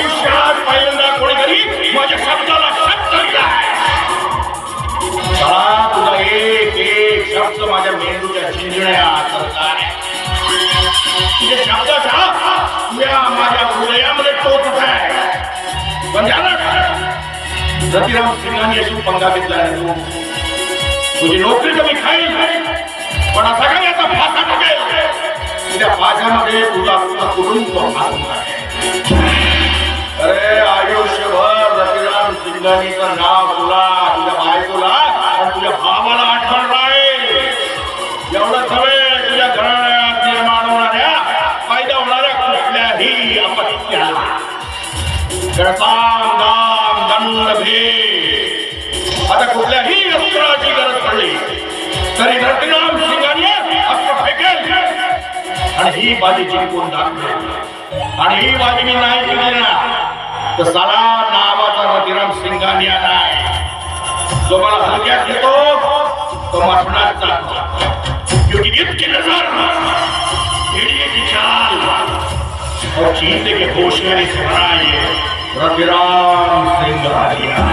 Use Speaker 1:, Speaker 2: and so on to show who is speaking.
Speaker 1: आयुष्यात पहिल्यांदा कोणीतरी माझ्या शब्दाला शब्द दिला तुला एक एक शब्द माझ्या मेंदूच्या चिंजण्या सरकार तुझ्या शब्दाचा या माझ्या हृदयामध्ये टोचत आहे पण सतीराम सिंगांनी अशी पंगा घेतला आहे तुझी नोकरी तर मी खाईल पण असा काही आता फासा टाकेल तुझ्या माझ्यामध्ये तुझा कुटुंब फासून अरे आयुष्यभर रतिराम सिंगानीचं नाव तुला तुझ्या बायकोला आणि तुझ्या भावाला आठवण राहील. एवढं सगळे तुझ्या घराण्यात निर्माण होणाऱ्या फायदा होणाऱ्या कुठल्याही अपत्याला. गळसाम दाम दंड भेद. आता कुठल्याही अस्त्राची गरज पडली तरी रतिराम सिंगाने अस्त्र फेकेल. आणि ही बाजी जिंकून दाखवेल. आणि ही बाजी मी नाही जिंकली ना तर साला नावाचा रतिराम सिंगानिया नाही जो मला हलक्यात घेतो तो मरणात जातो क्योंकि इसकी नज़र भेड़िए की चाल और चीते के होश में से भरा ये रतिराम सिंगानिया।